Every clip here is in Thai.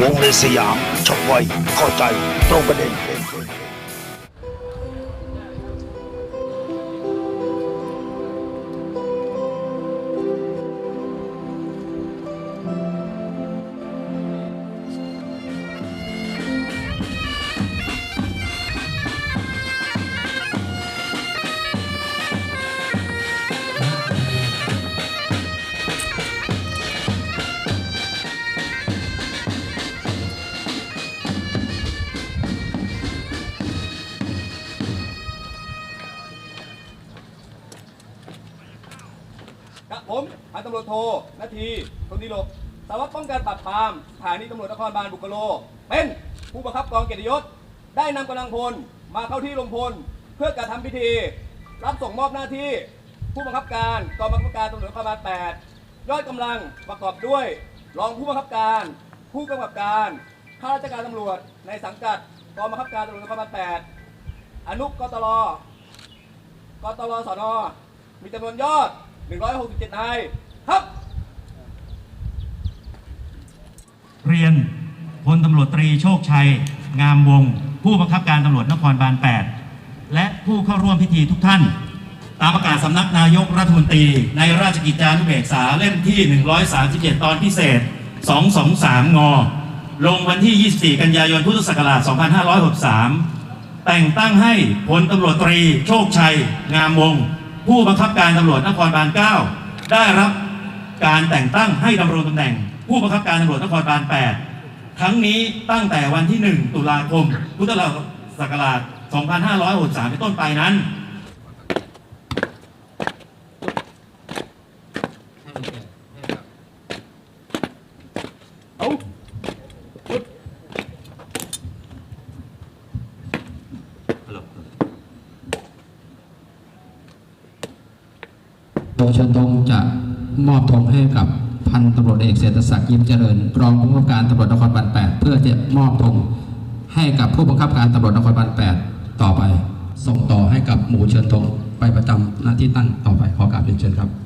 วงเลสยามชกไวเข้าใจตรงประเด็น ครับผมพันตำรวจโทนาทีคนดีโลกสารวัตรป้องกันปราบปรามสถานีตำรวจนครบาลบุกโล เป็นผู้บังคับกองเกียรติยศ ได้นำกำลังพลมาเข้าที่ลงพล เพื่อการทำพิธี รับส่งมอบหน้าที่ ผู้บังคับการกองบังคับการตำรวจนครบาล8ยอดกำลังประกอบด้วย รองผู้บังคับการ ผู้กำกับการข้าราชการตำรวจในสังกัดกองบังคับการตำรวจนครบาล8อนุกตลกตลสนมีจำนวนยอด 167นายครับ เรียนพลตำรวจตรีโชคชัย งามวง ผู้บังคับการตำรวจนครบาล 8 และผู้เข้าร่วมพิธีทุกท่าน ตามประกาศสำนักนายกรัฐมนตรี ในราชกิจจานุเบกษาเล่มที่ 137 ตอนพิเศษ 223 ง ลงวันที่ 24 กันยายนพุทธศักราช 2563 แต่งตั้งให้พลตำรวจตรีโชคชัย งามวง ผู้บังคับการตำรวจนครบาล 9 ได้รับการแต่งตั้งให้ดำรงตำแหน่ง ผู้บังคับการตำรวจนครบาล 8 ทั้งนี้ตั้งแต่วันที่ 1 ตุลาคม พุทธศักราช 2563 เป็นต้นไปนั้น โดยเชิญธงจะมอบธงให้กับพันตำรวจเอกเศรษฐศักดิ์ยิ้มเจริญ รองผู้บังคับการตำรวจนครบาล8เพื่อจะมอบธงให้กับผู้บังคับการตำรวจนครบาล8ต่อไป ส่งต่อให้กับหมู่เชิญธงไปประจำหน้าที่ตั้งต่อไปขอกราบเรียนเชิญครับ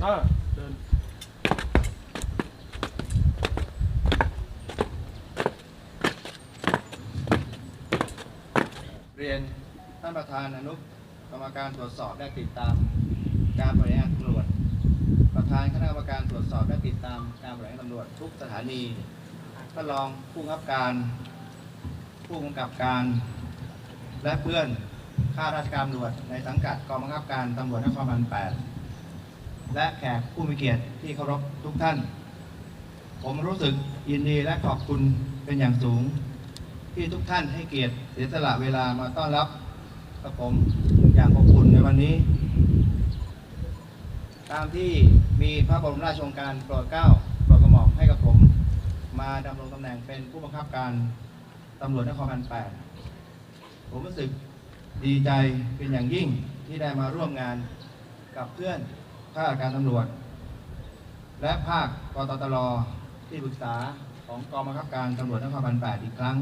เรียนท่านประธานอนุกรรมการตรวจสอบและติดตาม การบริหารตำรวจ ประธานคณะกรรมการตรวจสอบและติดตามการบริหารตำรวจทุกสถานีท่านรองผู้กำกับการ ผู้กำกับการ และเพื่อนข้าราชการตำรวจในสังกัดกองบังคับการตำรวจนครบาล8 และแขกผู้มีเกียรติที่เคารพทุกท่าน ผมรู้สึกยินดีและขอบคุณเป็นอย่างสูง ที่ทุกท่านให้เกียรติเสียสละเวลามาต้อนรับกับผมอย่างอบอุ่นในวันนี้ ตามที่มีพระบรมราชโองการโปรดเกล้าโปรดกระหม่อมให้กับผม มาดำรงตำแหน่งเป็นผู้บังคับการตำรวจนครบาล8ผมรู้สึกดีใจเป็นอย่างยิ่งที่ได้มาร่วมงานกับเพื่อน ข้าราชการตำรวจ และภาคกตตลที่ปรึกษาของกองบังคับการตำรวจนครบาล8อีกครั้ง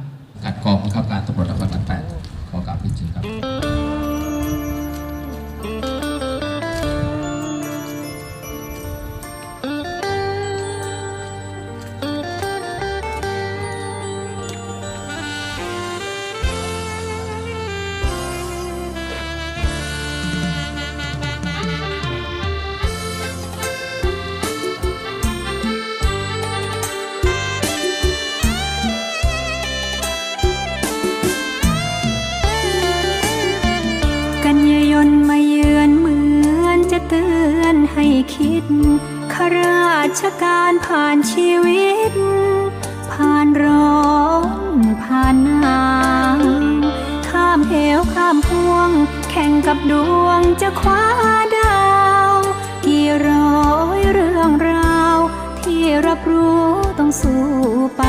กัดกองบังคับการตำรวจนครบาล8ขอกราบเรียนเชิญครับ ข้าราชการผ่านชีวิต ผ่านร้อนผ่านหนาวข้ามเหวข้ามพวง แข่งกับดวงจะคว้าดาว กี่ร้อยเรื่องราว ที่รับรู้ต้องสู้ไป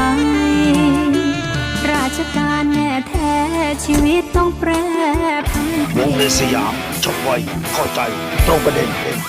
ราชการแน่แท้ชีวิตต้องแปรผันวงในสยามชกไวเข้าใจตรงประเด็นเด่น